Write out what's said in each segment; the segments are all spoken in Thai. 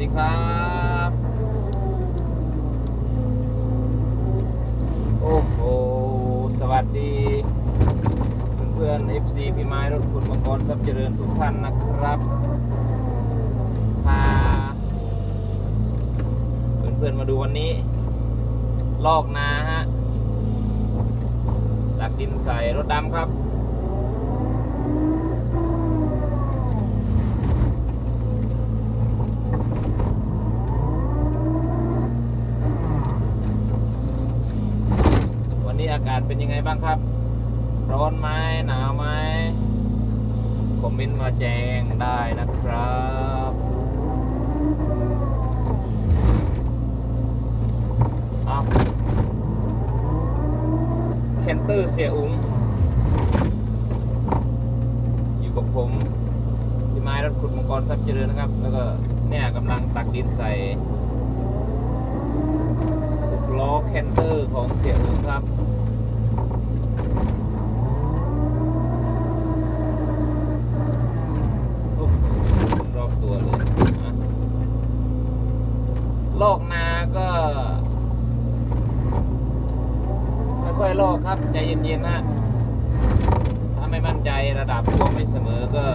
ดีครับ โอ้โห สวัสดี เพื่อนๆ FC พี่ไม้รถคุณมังกรทรัพย์เจริญทุกท่านนะครับ พา เพื่อนๆ มาดูวันนี้ ลอกนาฮะตักดินใส่รถดำครับ วันนี้อากาศเป็นยังไงบ้างครับ ร้อนไหมหนาวไหมคอมเมนต์มาแจ้งได้นะครับเอาเคนเตอร์เสียอุ๋งอยู่กับผมพี่ไม้รถขุดมังกรทรัพย์เจริญนะครับ แล้วก็เนี่ยกำลังตักดินใส่หกล้อแคนเตอร์ของเสียอุ๋งครับ โอ้โหรอบ ตัวเลยนะลอกนาก็ ค่อยๆลอกครับ ใจเย็นๆนะ ถ้าไม่มั่นใจระดับพวกไม่เสมอก็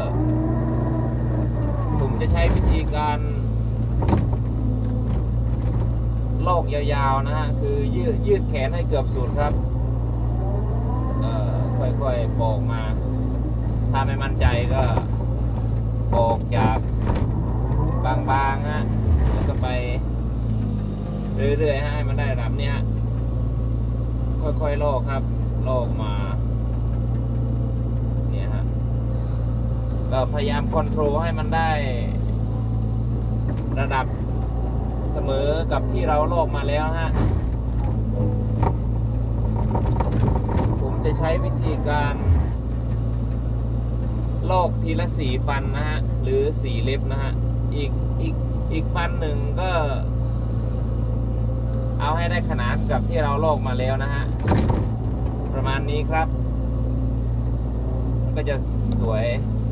ผมจะใช้วิธีการลอกยาวๆนะฮะ คือยืดยืดแขนให้เกือบสุดครับค่อยๆปอกมา ถ้าไม่มั่นใจก็ออกจาก บางๆฮะแล้วก็ไปเรื่อยๆฮะให้มันได้ระดับเนี้ยค่อยๆลอกครับลอกมาเนี่ยฮะก็พยายามคอนโทรลให้มันได้ระดับเสมอกับที่เราลอกมาแล้วฮะผมจะใช้วิธีการลอกทีละสี่ฟันนะฮะ หรือสี่เล็บนะฮะ อีกอีกอีกฟันหนึ่งก็ เอาให้ได้ขนาดกับที่เราโลกมาแล้วนะฮะ ประมาณนี้ครับ มันก็จะสวย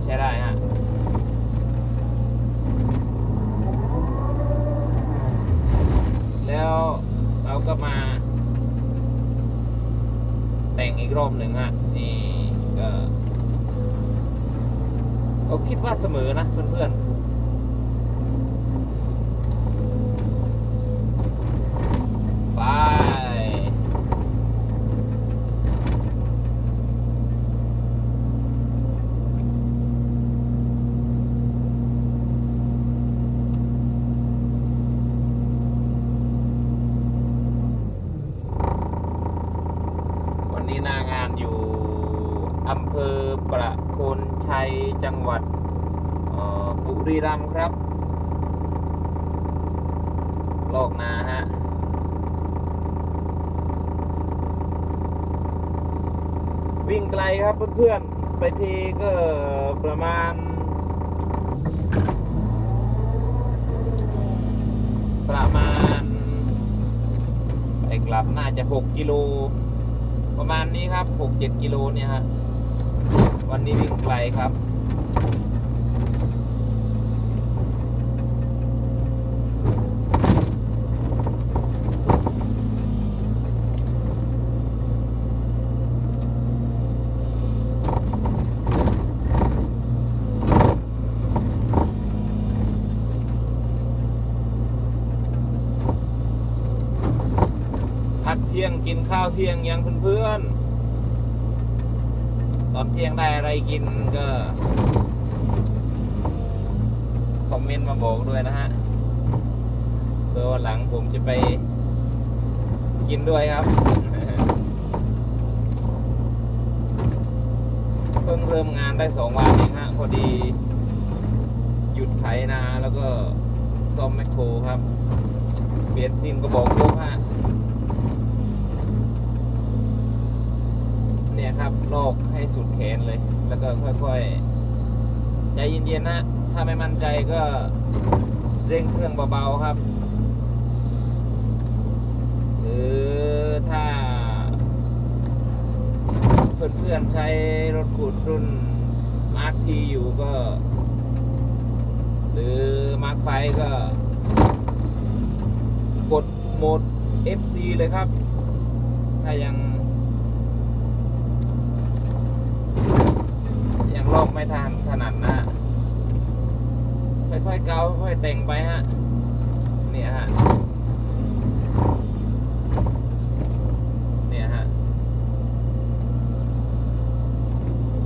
ใช้ได้ฮะแล้วเราก็มา แต่งอีกรอบหนึ่งฮะนี่ก็ก็คิดว่าเสมอนะเพื่อนๆ ไปวันนี้หนางานอยู่อำเภอประโคนชัยจังหวัดบุรีรัมย์ครับ ลอกนาฮะ วิ่งไกลครับเพื่อนๆ ไปทีก็ประมาณ ประมาณ ไปกลับน่าจะ 6 กิโล ประมาณนี้ครับ 6-7 กิโลเนี่ยฮะ วันนี้วิ่งไกลครับ เที่ยงกินข้าวเที่ยงยังเพื่อนๆ ตอนเที่ยงได้อะไรกินก็คอมเมนต์มาบอกด้วยนะฮะเพื่อวันหลังผมจะไปกินด้วยครับ เพิ่งเริ่มงานได้สองวันเองฮะพอดี หยุดไถนาแล้วก็ซ่อมแมคโครครับ เปลี่ยนซิมก็บอกลูกฮะ เนี่ยครับลอกให้สุดแขนเลย แล้วก็ค่อยๆ ใจเย็นๆนะ ถ้าไม่มั่นใจก็เร่งเครื่องเบาๆครับ หรือถ้า เพื่อนๆใช้รถขูดรุ่นมาร์คทีอยู่ก็ หรือมาร์คไฟก็ กดโหมด FC เลยครับ ถ้ายัง ยัง ลอกไม่ทันถนัดนะค่อยๆเกาค่อยๆแต่งไปฮะเนี่ยฮะเนี่ยฮะ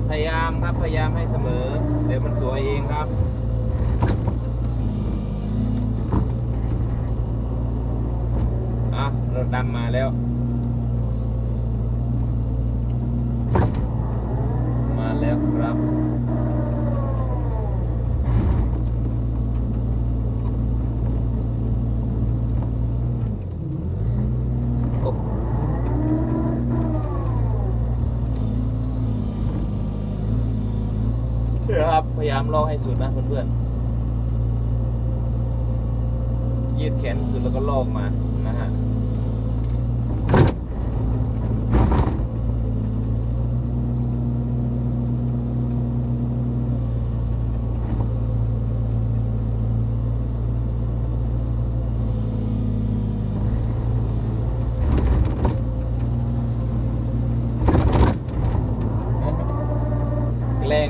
พยายามครับพยายามให้เสมอ เดี๋ยวมันสวยเองครับอะรถดำมาแล้ว มา แล้วครับโอ้เดี๋ยครับพยายามลอกให้สุดนะเพื่อนๆยืดแขนสุดแล้วก็ลอกมานะฮะ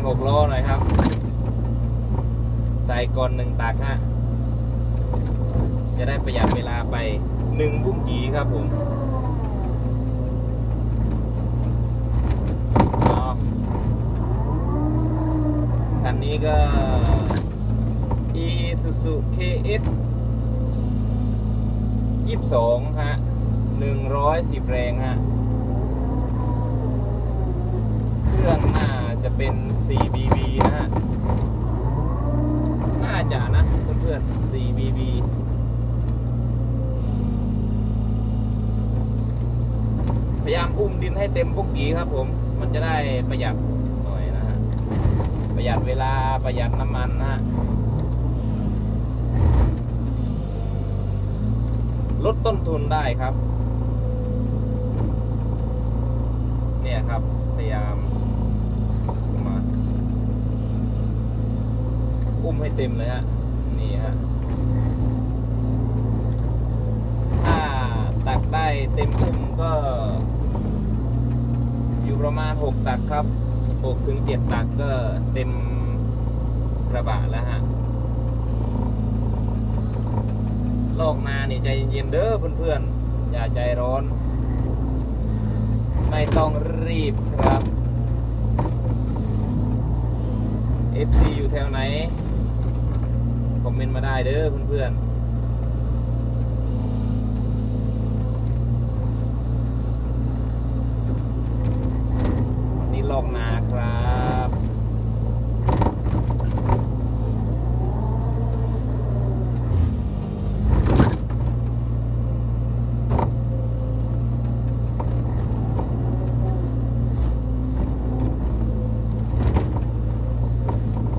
แกล้งหกล้อหน่อยครับ ใส่ก่อนหนึ่งตักฮะจะได้ประหยัดเวลาไปหนึ่งบุ้งกีครับผมอ๋อคันนี้ก็ Isuzu KS 22 ฮะ 110 แรง ฮะ เครื่องหน่า เป็น 4BB นะฮะ น่าจะนะเพื่อนๆ 4BB พยายามอุ้มดินให้เต็มปุกกีครับผม มันจะได้ประหยัดหน่อยนะฮะ ประหยัดเวลาประหยัดน้ำมันนะฮะลดต้นทุนได้ครับ เนี่ยครับ พยายามมา อุ้มให้เต็มเลยฮะ นี่ฮะถ้าตักได้เต็มอุ้มก็ อยู่ประมาณ 6 ตักครับ 6 ถึง 7 ตักก็เต็มกระบะแล้วฮะโลกนานี่ใจเย็นๆเด้อเพื่อนๆ อย่าใจร้อน ไม่ต้องรีบครับ FC อยู่แถวไหน คอมเมนต์มาได้เด้อเพื่อนๆวันนี้ลอกนาครับ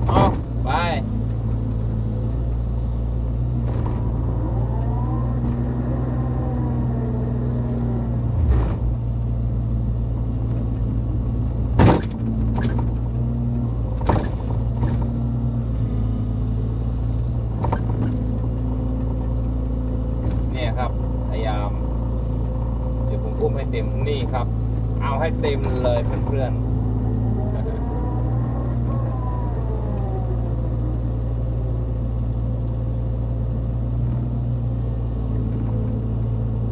เอาไป เนี่ยครับ พยายาม เดี๋ยวผมอุ้มให้เต็มนี่ครับ เอาให้เต็มเลยเพื่อนๆ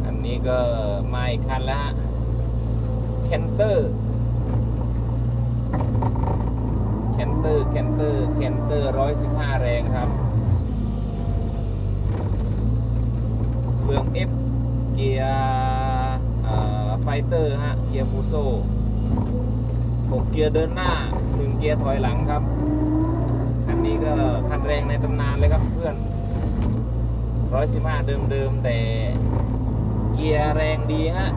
อันนี้ก็มาอีกคันละแคนเตอร์ แคนเตอร์ แคนเตอร์ แคนเตอร์ร้อยสิบห้าแรงครับ เฟือง F เกียร์ ไฟเตอร์ฮะ เกียร์ฟูโซ่6เกียร์เดินหน้า 1 เกียร์ถอยหลังครับ คันนี้ก็คันแรงในตำนานเลยครับเพื่อน 115 เดิมๆ แต่เกียร์แรงดีฮะ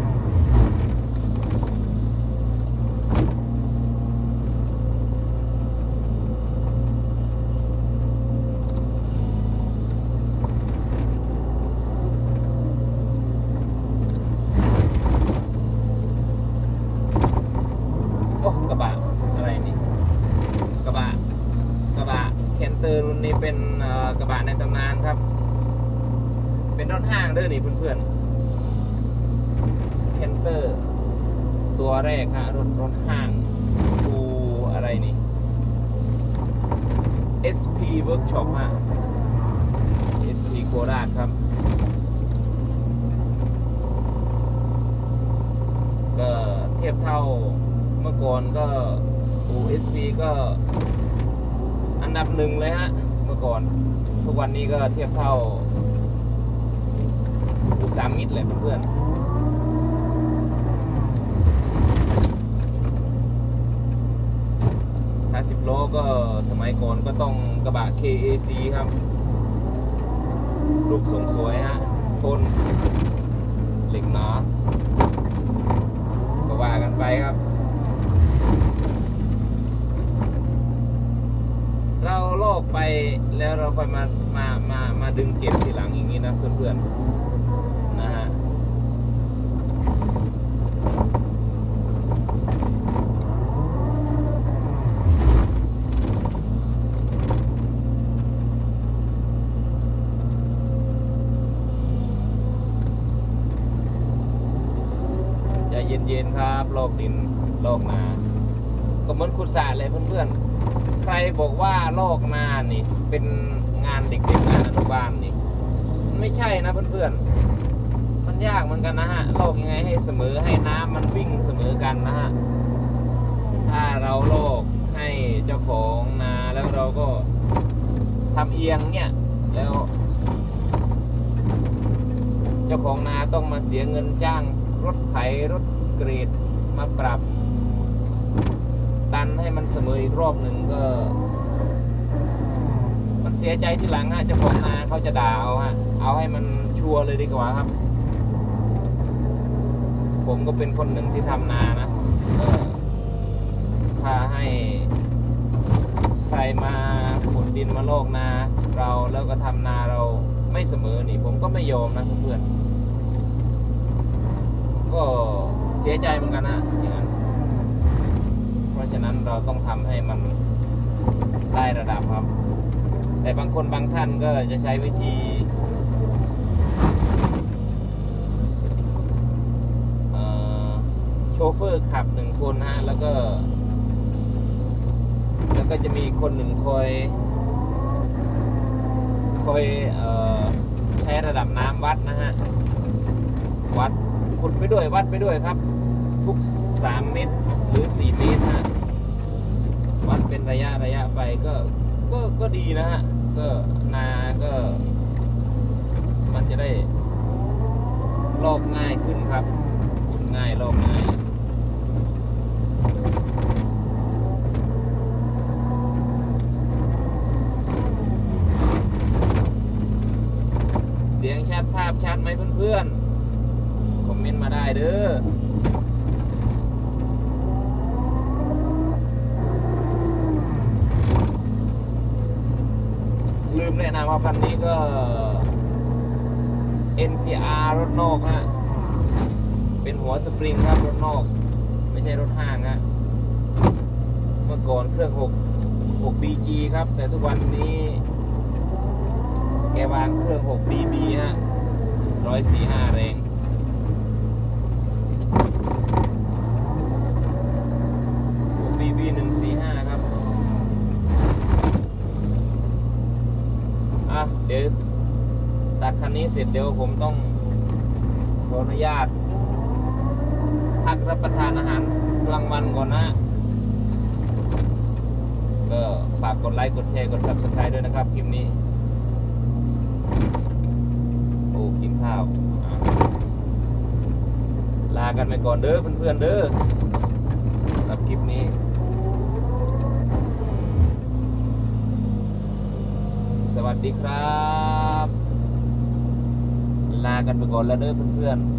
โอ้กระบะอะไรนี่ กระบะ กระบะแคน เตอร์รุ่นนี้เป็นเอ่อกระบะในตำนานครับเป็นรถห้างเด้อนี่เพื่อนๆแคนเตอร์ ตัวแรกฮะรถรถห้างดูอะไรนี่ SP Workshop ฮะ SP โคราชครับ ก็เทียบเท่าเมื่อก่อนก็ USP ก็อันดับหนึ่งเลยฮะ เมื่อก่อน ทุกวันนี้ก็เทียบเท่า อูสามมิตรเลยเพื่อนๆถ้าสิบโลก็สมัยก่อนก็ต้องกระบะ KAC ครับ รูปทรงสวยฮะทนเหล็กหนาก็ว่ากันไปครับ เราโลกไปแล้วเราค่อยมามามามาดึงเก็บทีหลังอย่างนี้นะเพื่อนๆ นะฮะใจเย็นๆครับ โลกดินโลกนาก็เหมือนขุดสตระเลยเพื่อนๆ ใครบอกว่าโลกนานี่ เป็นงานเด็กๆงานอนุบาลนี่ไม่ใช่นะเพื่อนๆ มันยากเหมือนกันนะฮะโลกยังไงให้เสมอให้น้ำมันวิ่งเสมอกันนะฮะถ้าเราโลกให้เจ้าของนาแล้วเราก็ทำเอียงเนี่ยแล้ว เจ้าของนาต้องมาเสียเงินจ้างรถไถรถเกรดมาปรับดันให้มันเสมออีกรอบหนึ่งก็ มันเสียใจที่หลังฮะเจ้าของนาเขาจะด่าเอาฮะเอาให้มันชัวร์เลยดีกว่าครับ ผมก็เป็นคนหนึ่งที่ทำนานะถ้าให้ใครมาขุดดินมาโลกนา เราแล้วก็ทำนาเราไม่เสมอนี่ผมก็ไม่ยอมนะเพื่อนก็เสียใจเหมือนกันนะอย่างนั้นเพราะฉะนั้นเราต้องทำให้มันได้ระดับครับ แต่บางคนบางท่านก็จะใช้วิธีเอ่อโชเฟอร์ขับหนึ่งคนฮะ แล้วก็ แล้วก็จะมีคนหนึ่งคอย คอยเอ่อใช้ระดับน้ำวัดนะฮะ วัดขุดไปด้วยวัดไปด้วยครับ ทุก3เมตรหรือ4เมตรฮะ วัดเป็นระยะระยะไปก็ ก็ก็ดีนะฮะ ก็นาก็ มันจะได้ลอกง่ายขึ้นครับขุดง่ายลอกง่าย เสียงชัดภาพชัดไหมเพื่อนๆ คอมเมนต์มาได้เด้อลืมแนะนำว่าคันนี้ก็ NPR รถนอกฮะ เป็นหัวสปริงครับรถนอก ไม่ใช่รถห้างฮะ เมื่อก่อนเครื่อง6 6 BG ครับ แต่ทุกวันนี้ กวางเครื่อง6 BB ฮะ145 แรง6 BB 145 ครับ อะ เดี๋ยว ตัดคันนี้เสร็จเดี๋ยวผมต้องขออนุญาต พักรับประทานอาหารกลางวันก่อนนะก็ฝากกดไลค์ กดแชร์ กด subscribe ด้วยนะครับ คลิปนี้ โอ้กินข้าวลากันไปก่อนเด้อเพื่อนๆเด้อสำหรับคลิปนี้ สวัสดีครับ ลากันไปก่อนแล้วเด้อเพื่อนๆ